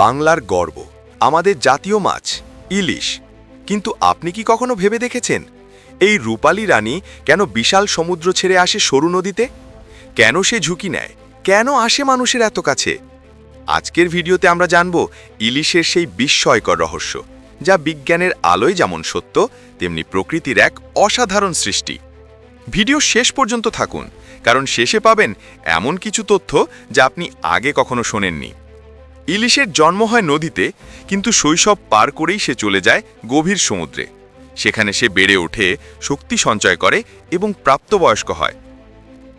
বাংলার গর্ব, আমাদের জাতীয় মাছ, ইলিশ। কিন্তু আপনি কি কখনো ভেবে দেখেছেন, এই রূপালী রানী কেন বিশাল সমুদ্র ছেড়ে আসে সরু নদীতে? কেন সে ঝুঁকি নেয়? কেন আসে মানুষের এত কাছে? আজকের ভিডিওতে আমরা জানব ইলিশের সেই বিস্ময়কর রহস্য, যা বিজ্ঞানের আলোয় যেমন সত্য, তেমনি প্রকৃতির এক অসাধারণ সৃষ্টি। ভিডিও শেষ পর্যন্ত থাকুন, কারণ শেষে পাবেন এমন কিছু তথ্য যা আপনি আগে কখনো শোনেননি। ইলিশের জন্ম হয় নদীতে, কিন্তু শৈশব পার করেই সে চলে যায় গভীর সমুদ্রে। সেখানে সে বেড়ে ওঠে, শক্তি সঞ্চয় করে এবং প্রাপ্তবয়স্ক হয়।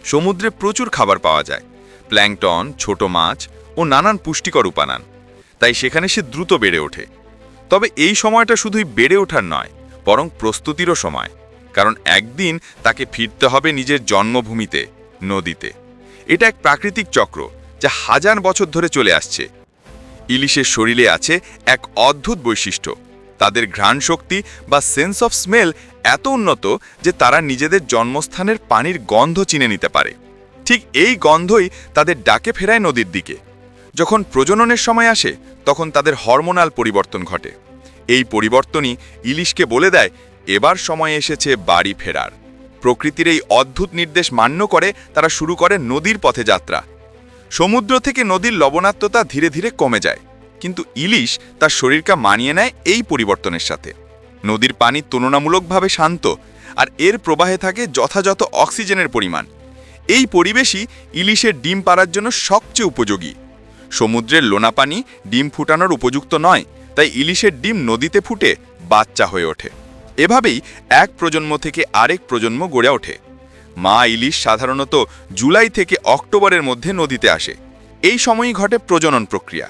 সমুদ্রে প্রচুর খাবার পাওয়া যায়। প্ল্যাংটন, ছোট মাছ ও নানান পুষ্টিকর উপাদান। তাই সেখানে সে দ্রুত বেড়ে ওঠে। তবে এই সময়টা শুধুই বেড়ে ওঠার নয়, বরং প্রস্তুতিরও সময়। কারণ একদিন তাকে ফিরতে হবে নিজের জন্মভূমিতে, নদীতে। এটা এক প্রাকৃতিক চক্র, যা হাজার বছর ধরে চলে আসছে। ইলিশের শরীরে আছে এক অদ্ভুত বৈশিষ্ট্য। তাদের ঘ্রাণ শক্তি বা সেন্স অফ স্মেল এত উন্নত যে তারা নিজেদের জন্মস্থানের পানির গন্ধ চিনে নিতে পারে। ঠিক এই গন্ধই তাদের ডাকে ফেরায় নদীর দিকে। যখন প্রজননের সময় আসে, তখন তাদের হরমোনাল পরিবর্তন ঘটে। এই পরিবর্তনই ইলিশকে বলে দেয়, এবার সময় এসেছে বাড়ি ফেরার। প্রকৃতির এই অদ্ভুত নির্দেশ মান্য করে তারা শুরু করে নদীর পথে যাত্রা। সমুদ্র থেকে নদীর লবণাক্ততা ধীরে ধীরে কমে যায়, কিন্তু ইলিশ তার শরীরকে মানিয়ে নেয় এই পরিবর্তনের সাথে। নদীর পানি তুলনামূলকভাবে শান্ত আর এর প্রবাহে থাকে যথাযথ অক্সিজেনের পরিমাণ। এই পরিবেশই ইলিশের ডিম পাড়ার জন্য সবচেয়ে উপযোগী। সমুদ্রের লোনা পানি ডিম ফুটানোর উপযুক্ত নয়, তাই ইলিশের ডিম নদীতে ফুটে বাচ্চা হয়ে ওঠে। এভাবেই এক প্রজন্ম থেকে আরেক প্রজন্ম গড়ে ওঠে। মা ইলিশ সাধারণত জুলাই থেকে অক্টোবরের মধ্যে নদীতে আসে। এই সময়ই ঘটে প্রজনন প্রক্রিয়া।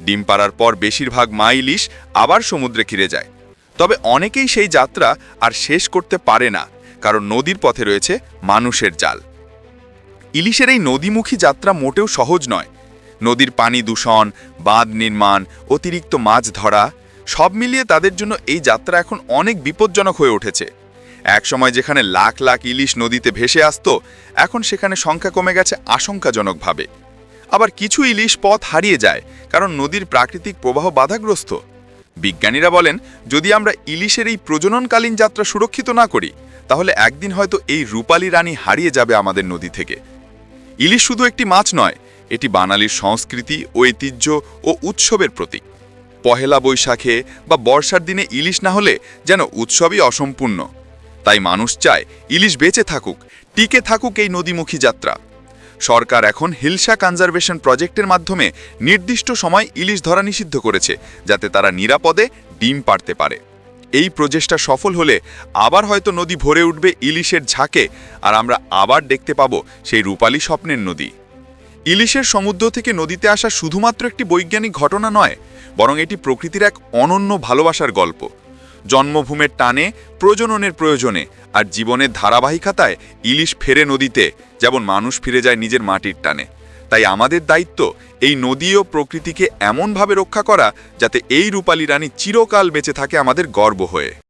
ডিম পাড়ার পর বেশিরভাগ মা ইলিশ আবার সমুদ্রে ঘিরে যায়। তবে অনেকেই সেই যাত্রা আর শেষ করতে পারে না, কারণ নদীর পথে রয়েছে মানুষের জাল। ইলিশের এই নদীমুখী যাত্রা মোটেও সহজ নয়। নদীর পানি দূষণ, বাঁধ নির্মাণ, অতিরিক্ত মাছ ধরা, সব মিলিয়ে তাদের জন্য এই যাত্রা এখন অনেক বিপজ্জনক হয়ে উঠেছে। একসময় যেখানে লাখ লাখ ইলিশ নদীতে ভেসে আসতো, এখন সেখানে সংখ্যা কমে গেছে আশঙ্কাজনকভাবে। আবার কিছু ইলিশ পথ হারিয়ে যায়, কারণ নদীর প্রাকৃতিক প্রবাহ বাধাগ্রস্ত। বিজ্ঞানীরা বলেন, যদি আমরা ইলিশের এই প্রজননকালীন যাত্রা সুরক্ষিত না করি, তাহলে একদিন হয়তো এই রূপালী রানী হারিয়ে যাবে আমাদের নদী থেকে। ইলিশ শুধু একটি মাছ নয়, এটি বাঙালির সংস্কৃতি, ঐতিহ্য ও উৎসবের প্রতীক। পহেলা বৈশাখে বা বর্ষার দিনে ইলিশ না হলে যেন উৎসবই অসম্পূর্ণ। তাই মানুষ চায় ইলিশ বেঁচে থাকুক, টিকে থাকুক এই নদীমুখী যাত্রা। সরকার এখন হিলসা কনজারভেশন প্রজেক্টের মাধ্যমে নির্দিষ্ট সময় ইলিশ ধরা নিষিদ্ধ করেছে, যাতে তারা নিরাপদে ডিম পারতে পারে। এই প্রচেষ্টা সফল হলে আবার হয়তো নদী ভরে উঠবে ইলিশের ঝাঁকে, আর আমরা আবার দেখতে পাবো সেই রূপালী স্বপ্নের নদী। ইলিশের সমুদ্র থেকে নদীতে আসা শুধুমাত্র একটি বৈজ্ঞানিক ঘটনা নয়, বরং এটি প্রকৃতির এক অনন্য ভালোবাসার গল্প। জন্মভূমের টানে, প্রজননের প্রয়োজনে আর জীবনের ধারাবাহিকতায় ইলিশ ফেরে নদীতে, যেমন মানুষ ফিরে যায় নিজের মাটির টানে। তাই আমাদের দায়িত্ব এই নদী ও প্রকৃতিকে এমনভাবে রক্ষা করা যাতে এই রূপালী রানী চিরকাল বেঁচে থাকে আমাদের গর্ব হয়ে।